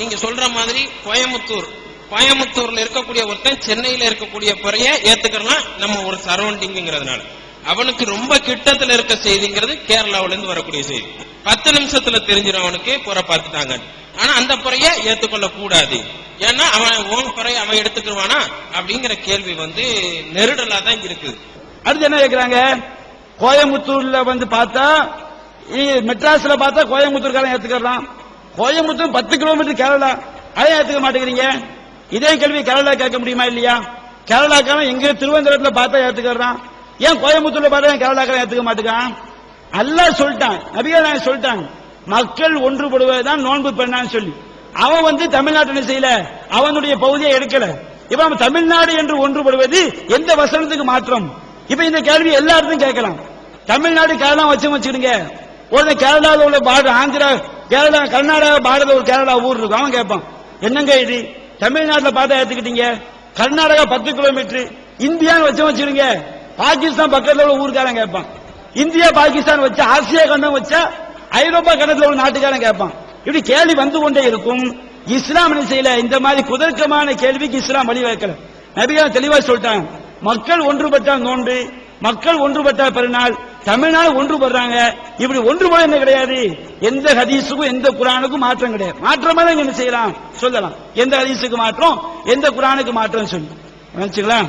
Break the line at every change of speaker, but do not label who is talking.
நீங்க சொல்ற மாதிரி கோயம்புத்தூர். கோயம்புத்தூர்ல இருக்கக்கூடிய ஒருத்தன் சென்னையில இருக்கக்கூடிய பிறைய ஏத்துக்கலாம் நம்ம ஒரு சரௌண்டிங்கிறதுனால அவனுக்கு ரொம்ப கிட்டத்துல இருக்க செய்திங்கிறது கேரளாவுல இருந்து வரக்கூடிய செய்தி. பத்து நிமிஷத்துல தெரிஞ்சிடும் அவனுக்கு புற பார்த்துட்டாங்க. ஆனா அந்த புறைய ஏத்துக்கொள்ள கூடாது ஏன்னா அவன் ஓன் புறைய அவன் எடுத்துக்கிடுவானா அப்படிங்கிற கேள்வி வந்து நெருடலா தான் இருக்குது
அடுத்து என்ன கேக்குறாங்க? கோயம்புத்தூர்ல வந்து பார்த்தா மெட்ராஸ்ல பார்த்தா கோயம்புத்தூர்காரன் ஏத்துக்கலாம் கோயம்புத்தூர் பத்து கிலோமீட்டர் கேரளா. அதை ஏத்துக்க மாட்டேங்கிறீங்க? இதே கேள்வி கேரளா கேட்க முடியுமா இல்லையா? கேரளாக்காரன் எங்க திருவனந்தபுரத்துல பார்த்தா ஏத்துக்கிறான் ஏன் கோயம்புத்தூர்ல பார்த்தா கேரளாக்காரன் ஏத்துக்க மாட்டேங்கான் அல்லாஹ் சொல்லிட்டான். நபிகள் நாயகம் சொல்லிட்டாங்க. மக்கள் ஒன்றுபடுவதுதான் நோன்பு பெண்ணான்னு சொல்லி. அவன் வந்து தமிழ்நாட்டு செய்யல? அவனுடைய பகுதியை எடுக்கல. இப்ப தமிழ்நாடு என்று ஒன்றுபடுவது எந்த வசனத்துக்கு மாற்றம்? இப்ப இந்த கேள்வி எல்லா கேட்கலாம். தமிழ்நாடு கேரளா வச்சு வச்சுடுங்க உடனே கேரளாவில் உள்ள பாடு ஆந்திரா கேரளா கர்நாடகா பார்டர்ல ஒரு கேரளா ஊர் இருக்கும். அவன் கேட்பான் என்னங்க இது? தமிழ்நாட்டில் பார்த்தா ஏத்துக்கிட்டீங்க? கர்நாடகா பத்து கிலோமீட்டர் இந்தியான்னு வச்சு வச்சிருங்க. பாகிஸ்தான் பக்கத்துல உள்ள ஊருக்காரன் கேட்பான். இந்தியா பாகிஸ்தான் வச்சா ஆசியா கண்டம் வச்சா ஐரோப்பா கண்டத்துல உள்ள நாட்டுக்காரன் கேட்பான். இப்படி கேள்வி வந்து கொண்டே இருக்கும். இஸ்லாம் என்ன செய்யல? இந்த மாதிரி குதர்க்கமான கேள்விக்கு இஸ்லாம் வழி வைக்கல நபிகள் தெளிவா சொல்லிட்டாங்க. மக்கள் ஒன்றுபட்டால் நோன்பு மக்கள் ஒன்றுபட்டால் பெருநாள் தமிழ்நாடு ஒன்றுபடுறாங்க. இப்படி ஒன்றுபட என்ன கிடையாது? எந்த ஹதீஸுக்கும் எந்த குரானுக்கும் மாற்றம் கிடையாது. மாற்றமா தான் என்ன செய்யலாம் சொல்லலாம். எந்த ஹதீஸுக்கு மாற்றம்? எந்த குரானுக்கு மாற்றம் சொல்லி நினைச்சுக்கலாம்